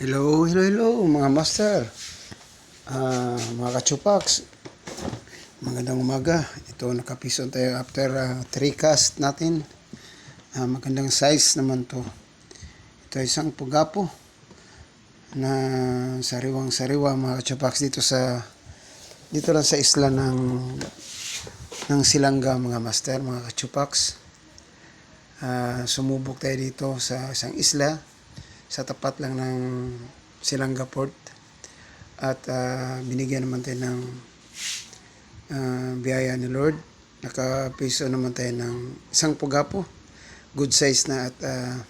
Hello, hello, hello mga master. Ah, mga kachupax. Magandang umaga. Ito nakapiso tayo after uh, three cast natin. Ah, magandang size naman to. Ito ay isang pugapo na sariwang sariwa mga kachupax dito sa dito lang sa isla ng ng Silanga mga master, mga kachupax. Ah, sumubok tayo dito sa isang isla sa tapat lang ng Silanga Port at ah, binigyan naman tayo ng ah, biyaya ni Lord. Nakapiso naman tayo ng isang pugapo. Good size na at ah,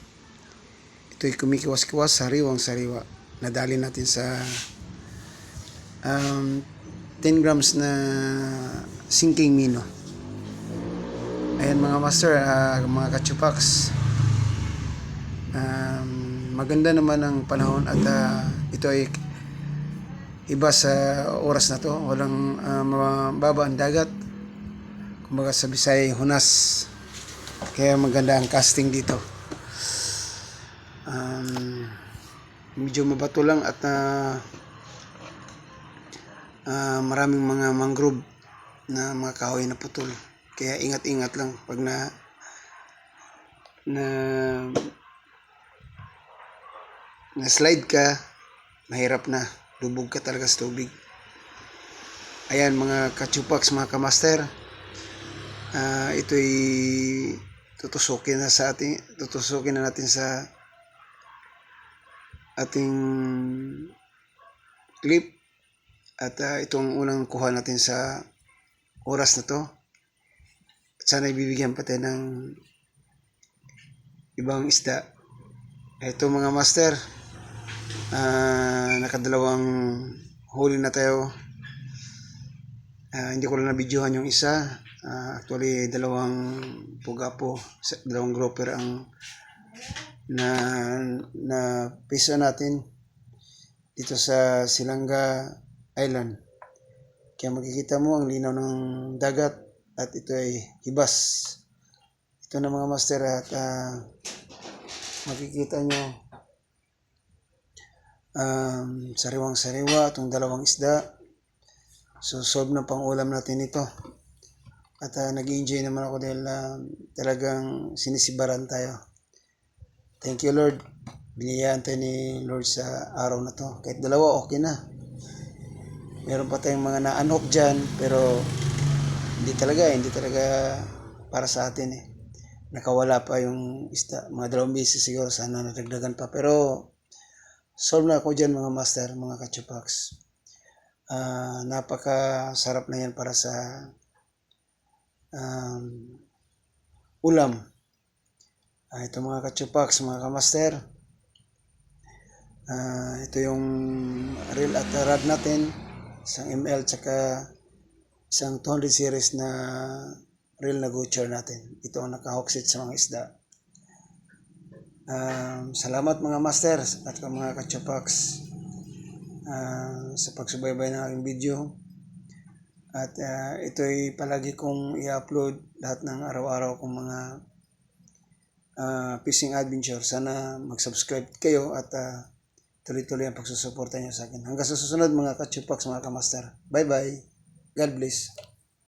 ito'y kumikiwas-kiwas sariwang sariwa. Nadali natin sa um, 10 grams na sinking mino. Ayan mga master ah, mga kachupax. Um, maganda naman ang panahon at ah, ito ay iba sa oras na to. Walang uh, mababa ang dagat. Kumbaga sa Bisaya hunas. Kaya maganda ang casting dito. Um, medyo mabato lang at ah, ah, maraming mga mangrove na mga kahoy na putol. Kaya ingat-ingat lang pag na na na slide ka, mahirap na. Lubog ka talaga sa tubig. Ayan mga kachupax, mga kamaster. Ah, ito'y tutusukin na sa ating tutusukin na natin sa ating clip at ah, itong unang kuha natin sa oras na to at sana ibibigyan pa tayo ng ibang isda ito mga master Ah, nakadalawang huli na tayo. Ah, hindi ko lang na-videohan yung isa. Ah, actually, dalawang pugapo, dalawang grouper ang na na piso natin dito sa Silanga Island. Kaya makikita mo ang linaw ng dagat at ito ay hibas. Ito na mga master at ah, makikita nyo um, sariwang sariwa itong dalawang isda. So solve na pang ulam natin ito. At uh, nag enjoy naman ako dahil ah, talagang sinisibaran tayo. Thank you Lord. Biniyaan tayo ni Lord sa araw na to. Kahit dalawa okay na. Meron pa tayong mga na-unhook dyan pero hindi talaga hindi talaga para sa atin eh. Nakawala pa yung isda. Mga dalawang beses siguro sana nadagdagan pa. Pero solve na ako dyan mga master, mga kachupax. Ah, napakasarap na yan para sa um, ulam. Ah, ito mga kachupax, mga kamaster. Ah, ito yung reel at rod natin. Isang ML tsaka isang 200 series na reel na gutcher natin. Ito ang nakahooksit sa mga isda. Um, salamat mga master at mga kachapax uh, sa pagsubaybay ng aking video. At uh, ito'y palagi kong i-upload lahat ng araw-araw kong mga uh, fishing adventure. Sana mag-subscribe kayo at uh, tuloy-tuloy ang pagsusuporta niyo sa akin. Hanggang sa susunod mga kachupax, mga kamaster. Bye-bye. God bless.